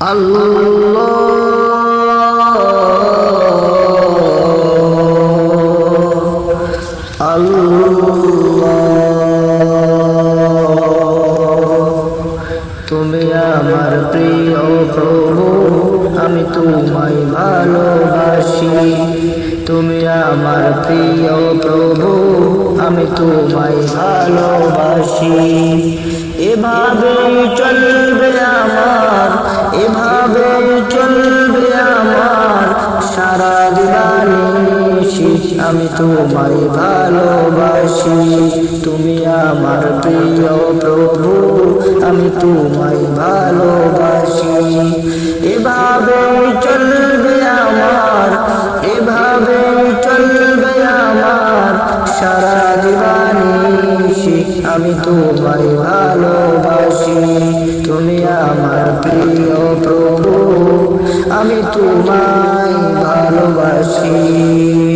তুমি আমার প্রিয় প্রভু, আমি তোমায় ভালোবাসি। তুমি আমার প্রিয় প্রভু, আমি তোমায় ভালোবাসি। এভাবে চলবে আমি তোমায় ভালোবাসি। তুমি আমার প্রিয় প্রভু, আমি তোমায় ভালোবাসি। এভাবে চলবে আমার, এভাবে চলবে আমার সারা জীবনী আমি তোমায় ভালোবাসি। তুমি আমার প্রিয় প্রভু, আমি তোমায় ভালোবাসি।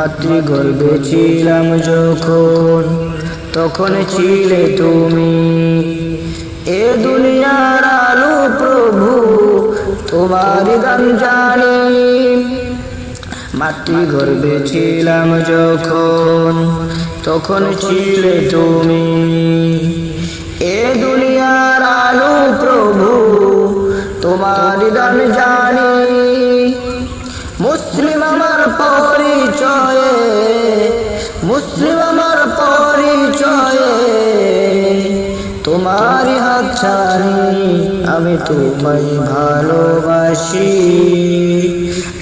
মাতৃগর্ভে ছিলাম যখন, তখন ছিলে তুমি। এ দুনিয়ার আলো প্রভু, তোমার গান জানি। মাতৃগর্ভে ছিলাম যখন, তখন ছিলে তুমি। এ দুনিয়ার আলো প্রভু, তোমার গান জানি। মুসলিম আমার পরিচয়ে মুসলিম আমার পরিচয়ে। তোমারই হাত ছাড়ি আমি তোমায় ভালোবাসি।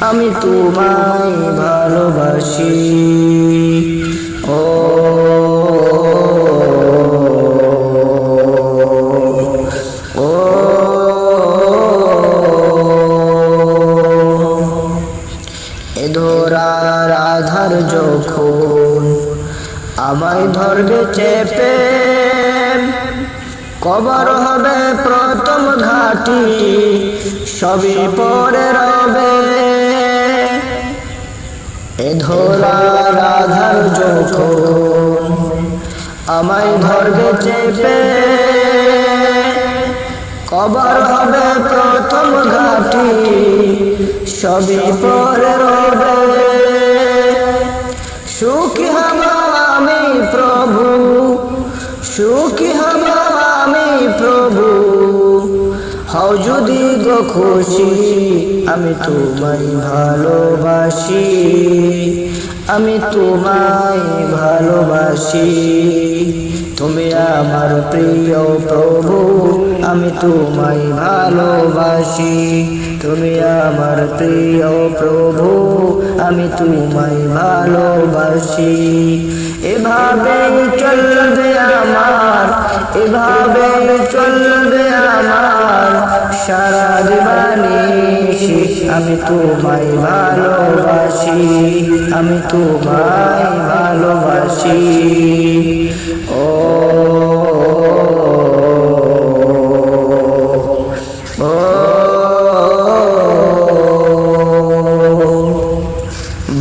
আমি তোমায় ভালোবাসি। আমায় ধরবে চেপে। কবর হবে প্রথম ঘাটি, সবই পরে রবে। এ ধরার আধার যখন আমায় ধরবে চেপে, কবর হবে প্রথম ঘাটি, সবই পরে রবে। সুখী হব আমি প্রভু, সুখী হব আমি প্রভু। হও যদি গো খুশি, আমি তোমায় ভালোবাসি। আমি তোমায় ভালোবাসি। তুমি আমার প্রিয় প্রভু, আমি তোমায় ভালোবাসি। তুমি আমার প্রিয় প্রভু, আমি তোমায় ভালোবাসি। এভাবে চলবে আমার, এভাবে চলবে আমার সারা জীবনী। আমি তোমায় ভালোবাসি, আমি তোমায় ভালোবাসি।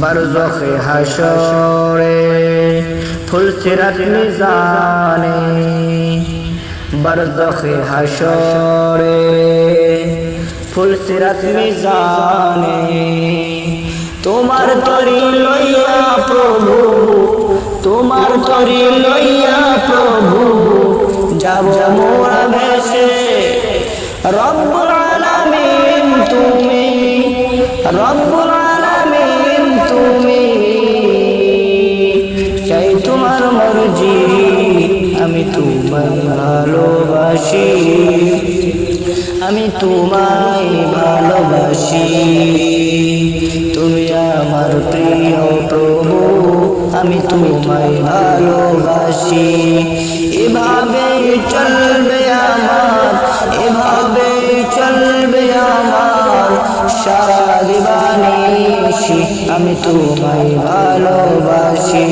বরজখে হাসরে ফুলসিরাত মিজানে বরজখে হাসরে ফুলসিরাত মিজানে তোমার তরি লইয়া প্রভু তোমার তরি লইয়া প্রভু যাব মোরা ভেসে রব্বুল আলামিন তুমি রব্বুল তুমি, চাই তোমার মর্জি, আমি তোমায় ভালোবাসি। আমি তোমায় ভালোবাসি। তুমি আমার প্রিয় প্রভু, আমি তোমায় ভালোবাসি। এভাবে চলবে তোমায় ভালোবাসি।